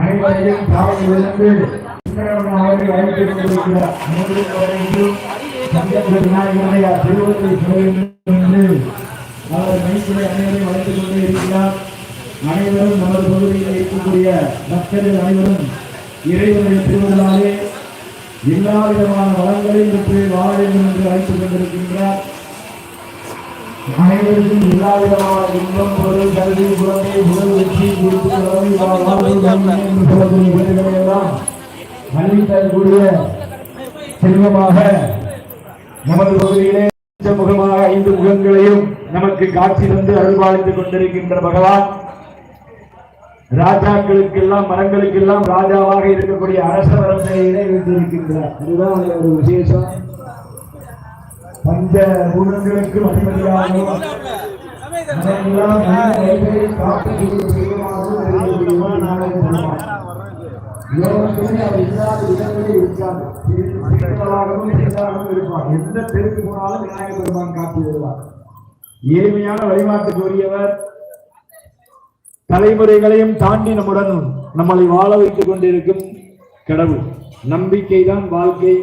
அனைவரையும் காவலிலிருந்து அவர்கள் அழைத்துக் கொண்டிருக்கிறார். மூன்று வரைக்கும் திருவத்தை என்று அவர் மைத்திரை அனைவரையும் அழைத்துக் கொண்டே இருக்கிறார். அனைவரும் நமது பகுதியில் இருக்கக்கூடிய பக்தர்கள் அனைவரும் இறைவனுடைய திருவிழாவே எல்லா விதமான வளங்களையும் பெற்று வாழ வேண்டும் என்று அழைத்துக் கொண்டிருக்கின்றார். அனைவருக்கும் எல்லா விதமான இன்பம் பொருள் கல்வி குழந்தை உடல் வெற்றி குறித்து வளமை வாழ்வு என்று சொல்லக்கூடிய வீடுகளை எல்லாம் அள்ளி தரக்கூடிய செல்வமாக நமது பகுதியிலே முகமாக ஐந்து முகங்களையும் நமக்கு காட்சி தந்து அருள்பாலித்துக் கொண்டிருக்கின்ற பகவான். ராஜாக்களுக்கெல்லாம் மரங்களுக்கெல்லாம் ராஜாவாக இருக்கக்கூடிய அரச மரத்தையிலே வைத்திருக்கின்றார் அதுதான் ஒரு விசேஷம். பஞ்ச பூதங்களுக்கும் அதிபதியாகவும் அதையெல்லாம் நல்ல வழிகளில் எந்த தெருக்கு போனாலும் விநாயகர் பெருமான் காத்து வருவார். ஏழ்மையான வழிபாட்டுக்குரியவர் தலைமுறைகளையும் தாண்டி நம்முடன் நம்மளை வாழ வைத்துக் கொண்டிருக்கும் கடவுள். நம்பிக்கைதான் வாழ்க்கை.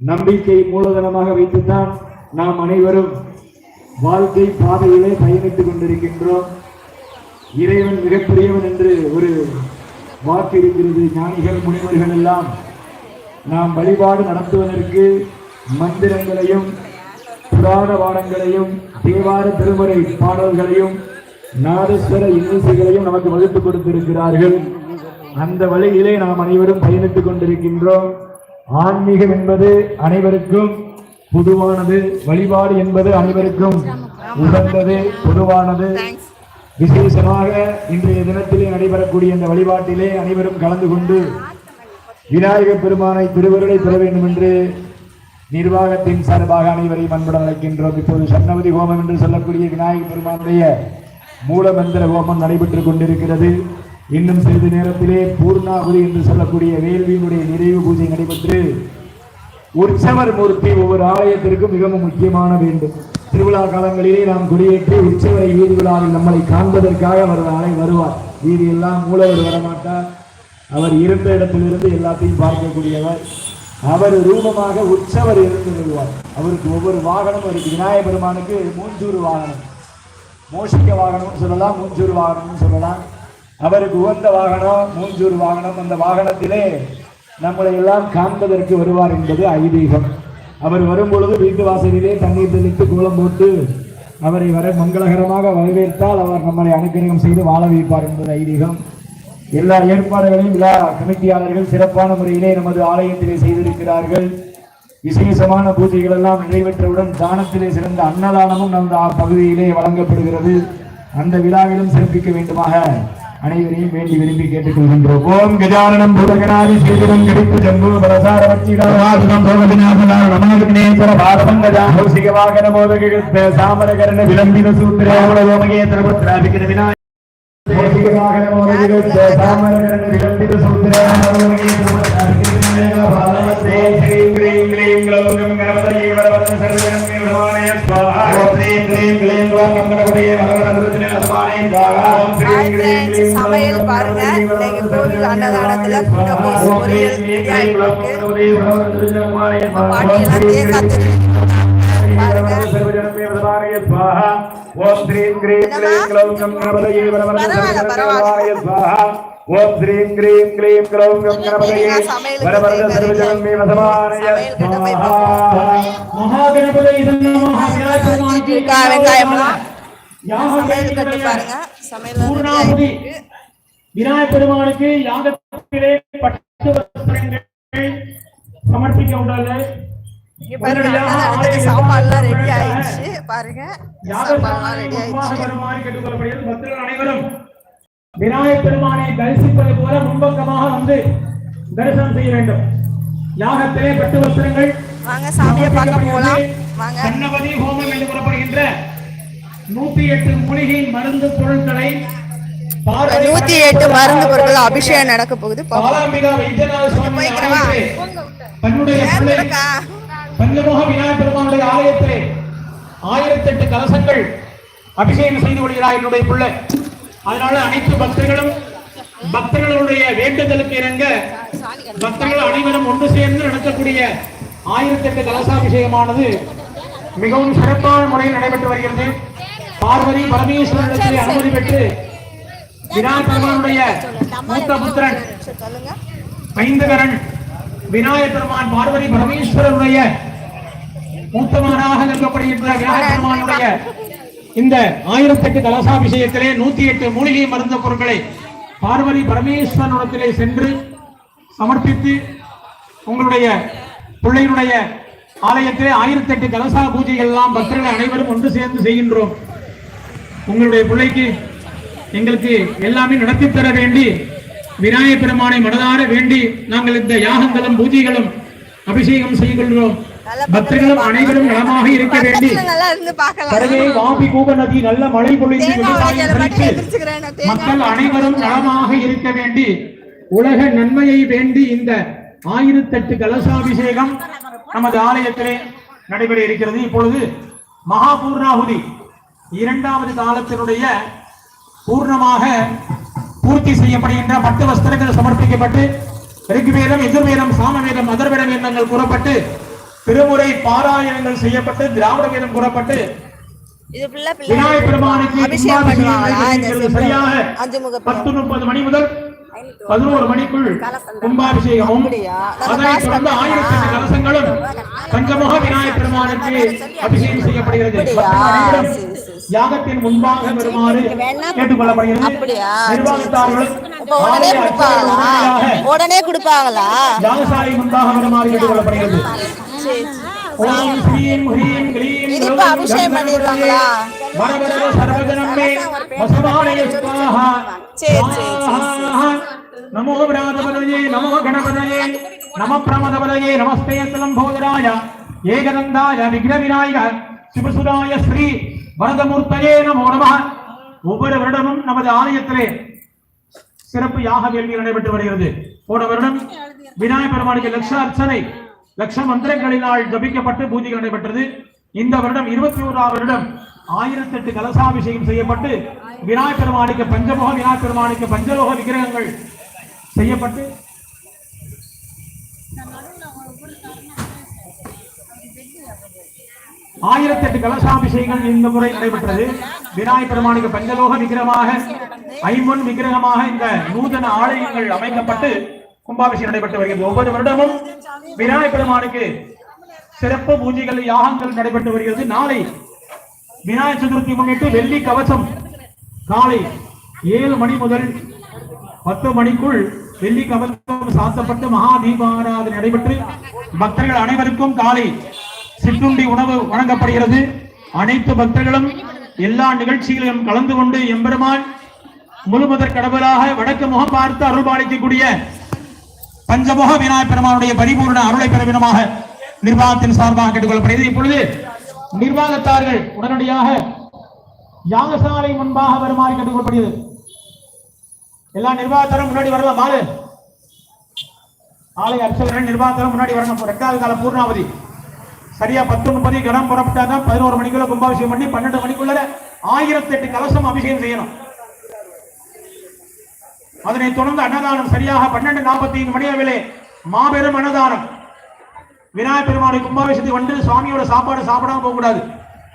நம்பிக்கை மூலதனமாக வைத்துத்தான் நாம் அனைவரும் வாழ்க்கை பாதையிலே பயணித்துக் கொண்டிருக்கின்றோம். இறைவன் மிகப்பெரியவன் என்று ஒரு வாக்கு இருக்கிறது. ஞானிகள் முனிவர்கள் எல்லாம் நாம் வழிபாடு நடத்துவதற்கு மந்திரங்களையும் புராண பாடங்களையும் தேவார திருமுறை பாடல்களையும் நாதஸ்வர இன்னிசைகளையும் நமக்கு வகுத்துக் கொடுத்திருக்கிறார்கள். அந்த வழியிலே நாம் அனைவரும் பயணித்துக் கொண்டிருக்கின்றோம். ஆன்மீகம் என்பது அனைவருக்கும் பொதுவானது வழிபாடு என்பது அனைவருக்கும் உகந்தது பொதுவானது. விசேஷமாக இன்றைய தினத்திலே நடைபெறக்கூடிய இந்த வழிபாட்டிலே அனைவரும் கலந்து கொண்டு விநாயக பெருமானை திருவருளை பெற வேண்டும் என்று நிர்வாகத்தின் சார்பாக அனைவரையும் அன்புடன் அழைக்கின்றோம். இப்போது சன்னவதி ஹோமம் என்று சொல்லக்கூடிய விநாயக பெருமானுடைய மூலமந்திர ஹோமம் நடைபெற்றுக் கொண்டிருக்கிறது. இன்னும் சிறிது நேரத்திலே பூர்ணாகுதி என்று சொல்லக்கூடிய வேள்வியினுடைய நிறைவு பூஜை நடைபெற்று உற்சவர் மூர்த்தி ஒவ்வொரு ஆலயத்திற்கும் மிகவும் முக்கியமான வேண்டும். திருவிழா காலங்களிலே நாம் குடியேற்றி உற்சவரை வீதி விழாவில் நம்மளை காண்பதற்காக அவர் நாளை வருவார். வீதியெல்லாம் மூலவர் வரமாட்டார். அவர் இருந்த இடத்திலிருந்து எல்லாத்தையும் பார்க்கக்கூடியவர். அவர் ரூபமாக உற்சவர் இருந்து வருவார் அவருக்கு ஒவ்வொரு வாகனம் அவருக்கு விநாயக பெருமானுக்கு மூஞ்சூறு வாகனம். மோஷிக்க வாகனம்னு சொல்லலாம் மூஞ்சூர் வாகனம்னு சொல்லலாம். அவருக்கு உகந்த வாகனம் மூஞ்சூர் வாகனம் அந்த வாகனத்திலே நம்மளை எல்லாம் காண்பதற்கு வருவார் என்பது ஐதீகம். அவர் வரும்பொழுது வீட்டு வாசலிலே தண்ணீர் தெளித்து கோலம் போட்டு அவரை வர மங்களகரமாக வரவேற்றால் அவர் நம்மளை அனுக்கிரகம் செய்து வாழ வைப்பார் என்பது ஐதீகம். எல்லா ஏற்பாடுகளையும் விழா கமிட்டியாளர்கள் சிறப்பான முறையிலே நமது ஆலயத்திலே செய்திருக்கிறார்கள். விசேஷமான பூஜைகள் எல்லாம் நிறைவேற்றவுடன் தானத்திலே சிறந்த அன்னதானமும் நமது ஆ- பகுதியிலே வழங்கப்படுகிறது. அந்த விழாவிலும் சிறப்பிக்க வேண்டுமாக. அனைவரையும் வேண்டி விரும்பி கேட்டுக்கொள்கின்றோம் ஓம் கஜானனம் பூதகனாதி சீதனம் கிடைப்பு ஜம்பு பரசார வச்சிடம் சோகவிநாசனார நமாவிக்னேஸ்வர பாதபங்கஜா கௌசிக வாகன மோதக சாமரகரண விளம்பின சூத்திர ஓமகேந்திர புத்திராபிக்கிற விநாயக சமையல் பாருங்க இன்னைக்கு கோவில் அன்னதானத்துல குண்டபோஸ் பொரியல் பாட்டியெல்லாம் தேங்காய் ஓம் ஸ்ரீம் கிரீம் க்ளீம் க்ளௌம் கம் கணபதயே பரவாயில்ல, பரவாயில்ல. ஸ்வாஹா ஓம் ஸ்ரீம் கிரீம் க்ளீம் க்ளௌம் கம் கணபதயே சமையலுக்கு வரவரத தேங்காய் சர்வஜனமே வசமானய சமையல் கிட்ட போய் ஸ்வாஹா வெங்காயம்லாம்? சமையல் கட்டு பாருங்க. சமையல் விநாயகர் பெருமானுக்கு யாகத்திலே பட்டு வஸ்திரங்கள் சமர்ப்பிக்க உள்ளது பாருங்க சாப்பாடுலாம் ரெடி ஆயிடுச்சு. பாருங்க சாப்பாடுலாம் ரெடி ஆயிடுச்சு. வருமாறு கேட்டுக்கொள்ளப்படுகிறது. பக்தர்கள் அனைவரும் விநாயகர் பெருமானை தரிசிப்பது போல முன்பக்கமாக வந்து தரிசனம் செய்ய வேண்டும். யாகத்திலே பட்டு வஸ்திரங்கள் வாங்க சாமியை பார்க்க போலாம். கண்ணபதி ஹோமம் என்று கூறப்படுகின்ற நூத்தி எட்டு மூலிகை மருந்து பொருட்களை நூத்தி எட்டு மருந்து பொருட்கள் அபிஷேகம் நடக்க போகுது? பஞ்சமுக விநாயகர் பெருமானுடைய ஆலயத்திலே ஆயிரத்தி எட்டு கலசங்கள் அபிஷேகம் செய்து கொள்கிறார் என்னுடைய பிள்ளை. அதனால அனைத்து பக்தர்களும் பக்தர்களுடைய வேண்டுதலுக்கு இணங்க பக்தர்கள் அனைவரும் ஒன்று சேர்ந்து நடத்தக்கூடிய ஆயிரத்தி எட்டு கலசாபிஷேகமானது மிகவும் சிறப்பான முறையில் நடைபெற்று வருகிறது. பார்வதி பரமேஸ்வரனிடத்திலே அனுமதி பெற்று விநாயகர் பெருமானுடைய மூத்த புத்திரன் சொல்லுங்க விநாயகர் பெருமான் பார்வதி பரமேஸ்வரனுடைய மூத்தமானாக இருக்கப்படுகின்ற விநாயகர் பெருமானுடைய இந்த ஆயிரத்தெட்டு கலசாபிஷேகத்திலே நூத்தி எட்டு மூலிகை மருந்த பொருட்களை பார்வதி பரமேஸ்வரனிடத்திலே சென்று சமர்ப்பித்து உங்களுடைய பிள்ளையினுடைய ஆலயத்திலே ஆயிரத்தி எட்டு கலசா பூஜைகள் எல்லாம் பக்தர்கள் அனைவரும் ஒன்று சேர்ந்து செய்கின்றோம். உங்களுடைய பிள்ளைக்கு எங்களுக்கு எல்லாமே நடத்தி தர வேண்டி விநாயகப் பெருமானை மனதார வேண்டி நாங்கள் இந்த யாகங்களும் பூஜைகளும் அபிஷேகம் செய்கின்றோம். பக்தர்களும் அனைவரும் நலமாக இருக்க வேண்டி. வாபி கூப நதி நல்ல மழை பொழிந்து மக்கள் அனைவரும் நலமாக இருக்க வேண்டி உலக நன்மையை வேண்டி இந்த ஆயிரத்தெட்டு கலசாபிஷேகம் நமது ஆலயத்திலே நடைபெற இருக்கிறது. இப்பொழுது மகா பூர்ணாகுதி இரண்டாவது காலத்தினுடைய பூர்ணமாக பூர்த்தி செய்யப்படுகின்ற பட்டு வஸ்திரங்கள் சமர்ப்பிக்கப்பட்டு ரிக்வேதம் எதிர்வேதம் சாமவேதம் அதர்வேதம் எண்ணங்கள் கூறப்பட்டு திருமுறை பாராயணங்கள் செய்யப்பட்டு திராவிட வேதம் கூறப்பட்டு விநாயகர் பெருமானுக்கு சரியாக பத்து முப்பது மணி முதல் பதினோரு மணிக்குள் கும்பாபிஷேகமும்? அதனைத் தொடர்ந்து ஆயிரத்தி எட்டு கலசங்களும் பஞ்சமுக விநாயகர் பெருமானுக்கு அபிஷேகம் செய்யப்படுகிறது. யாகத்தின் முன்பாக வருமாறு கேட்டுக்கொள்ளப்படுகிறது. அப்படியா? நிர்வாகத்தார்கள் இப்ப உடனே கொடுப்பாங்களா? உடனே கொடுப்பாங்களா? யாகசாலை முன்பாக வருமாறு கேட்டுக்கொள்ளப்படுகிறது. ஓம் ஸ்ரீம் ஹ்ரீம் க்ளீம் இது இப்ப அபிஷேகம் பண்ணிடுவாங்களா? வரவர சர்வஜனமே வசமானய ஸ்வாஹா சரி, சரி. நமோ விராதபதயே நமோ கணபதயே நம பிரமதபதயே நமஸ்தே லம்போதராய ஏகதந்தாய விக்ன விநாயக சிவசுராய ஸ்ரீ வரதமூர்த்தயே நமோ நம ஒவ்வொரு வருடமும் நமது ஆலயத்திலே சிறப்பு யாக வேள்வி நடைபெற்று வருகிறது போன வருடம் விநாயகர் பெருமானுக்கு லட்ச அர்ச்சனை லட்ச மந்திரங்களினால் ஜபிக்கப்பட்டு பூஜைகள் நடைபெற்றது. இந்த வருடம் இருபத்தி ஓராம் வருடம் ஆயிரத்தி எட்டு கலசாபிஷேகம் செய்யப்பட்டு விநாயகர் பெருமானுக்கு பஞ்சமுக விநாயகர் பெருமானுக்கு பஞ்சலோக விக்கிரகங்கள் செய்யப்பட்டு ஆயிரத்தி எட்டு கலசாபிஷேகங்கள் இந்த முறை நடைபெற்றது. விநாயகர் பெருமானுக்கு பஞ்சலோக விக்கிரகமாக ஐம்பொன் விக்கிரகமாக இந்த நூதன ஆலயங்கள் அமைக்கப்பட்டு கும்பாபிஷேகம் நடைபெற்று வருகிறது. ஒவ்வொரு வருடமும் விநாயகர் பெருமானுக்கு சிறப்பு பூஜைகள் யாகங்கள் நடைபெற்று வருகிறது. நாளை விநாயக சதுர்த்தி முன்னிட்டு வெள்ளி கவசம் காலை ஏழு மணி முதல் பத்து மணிக்குள் வெள்ளி கவசம் சாத்தப்பட்டு மகா தீபாராதனை நடைபெற்று பக்தர்கள் அனைவருக்கும் காலை சிற்றுண்டி உணவு வழங்கப்படுகிறது. அனைத்து பக்தர்களும் எல்லா நிகழ்ச்சிகளிலும் கலந்து கொண்டு எம்பெருமான் முழுமுதற் கடவுளாக வடக்கு முகம் பார்த்து அருள்பாலிக்கக்கூடிய பஞ்சமுக விநாயகர் பெருமானுடைய பரிபூர்ண அருளை பெற விதமாக நிர்வாகத்தின் சார்பாக கேட்டுக்கொள்ளப்படுகிறது. இப்பொழுது நிர்வாகத்தார்கள் உடனடியாக யாகசாலை முன்பாக வருமாறு கேட்டுக்கொள்ளப்படுகிறது. எல்லா நிர்வாகத்தாரும் முன்னாடி வரலாம். மாலு ஆலை அர்ச்சகர்கள் நிர்வாகத்தாரும் முன்னாடி வரணும். ரெண்டாவது கால பூர்ணாவதி. சரியா பத்து முப்பது கடம் புறப்பட்டாதான் பதினோரு மணிக்குள்ள கும்பாபிஷேகம் பண்ணி பன்னெண்டு மணிக்குள்ள ஆயிரத்தி எட்டு கலசம் அபிஷேகம் செய்யணும். அதனைத் தொடர்ந்து அன்னதானம் சரியாக பன்னெண்டு நாற்பத்தி ஐந்து மணி அளவிலே மாபெரும் அன்னதானம். விநாயகர் பெருமானை கும்பாபிஷேகத்துக்கு வந்து சுவாமியோட சாப்பாடு சாப்பிடாம போகக்கூடாது.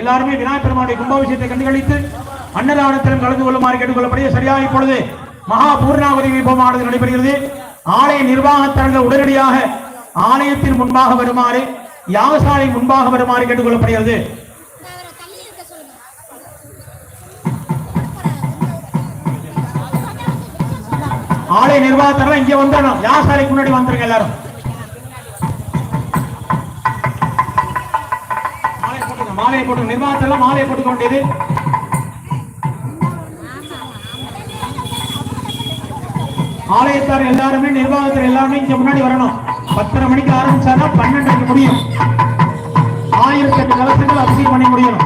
எல்லாருமே விநாயகர் பெருமானை கும்பாபிஷேகத்தை கண்டுகளித்து அன்னதானத்திலும் கலந்து கொள்ளுமாறு கேட்டுக்கொள்ளப்படுகிறது. சரியாக இப்பொழுது மகா பூர்ணாவதி வைபவமானது நடைபெறுகிறது. ஆலய நிர்வாகத்தர்கள் உடனடியாக ஆலயத்தின் முன்பாக வருமாறு யாகசாலை முன்பாக வருமாறு கேட்டுக்கொள்ளப்படுகிறது. ஆலை நிர்வாகத்தர்கள் இங்க வந்துடணும். யாகசாலைக்கு முன்னாடி வந்துருங்க எல்லாரும்? மாலை மாலையை போட்டு நிர்வாகத்தெல்லாம் மாலையை போட்டுக்க வேண்டியது. ஆலயத்தார் எல்லாருமே நிர்வாகத்தில் எல்லாருமே இங்க முன்னாடி வரணும். பத்தரை மணிக்கு ஆரம்பிச்சாதான் பன்னெண்டுக்கு முடியும். ஆயிரத்தி எட்டு கலசங்கள் அபிஷேகம் பண்ணி முடியணும்.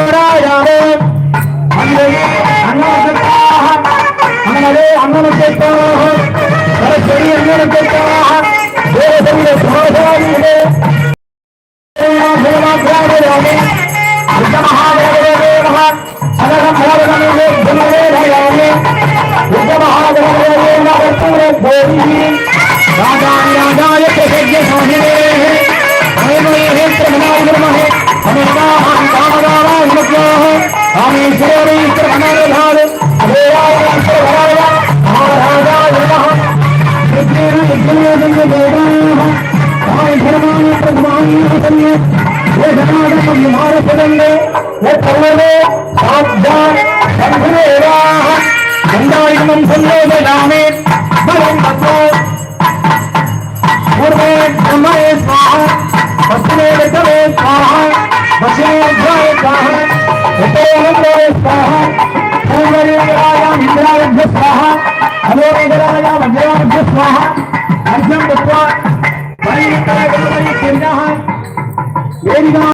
আমরা நமம் சொல்லுவது நாமே பலம் பத்தோ குருவே பிரம்மே ஸ்வாஹா பஸ்மே விதவே ஸ்வாஹா வசே ஜாய ஸ்வாஹா விதே ஹந்தவே ஸ்வாஹா பூமரி விராயாம் இந்திராவித்ய ஸ்வாஹா ஹலோரி விராயாம் வஜ்ராவித்ய ஸ்வாஹா அர்ஜம் தத்வா பரிவித்தரை விதவை கிரியாஹா ஏரிகா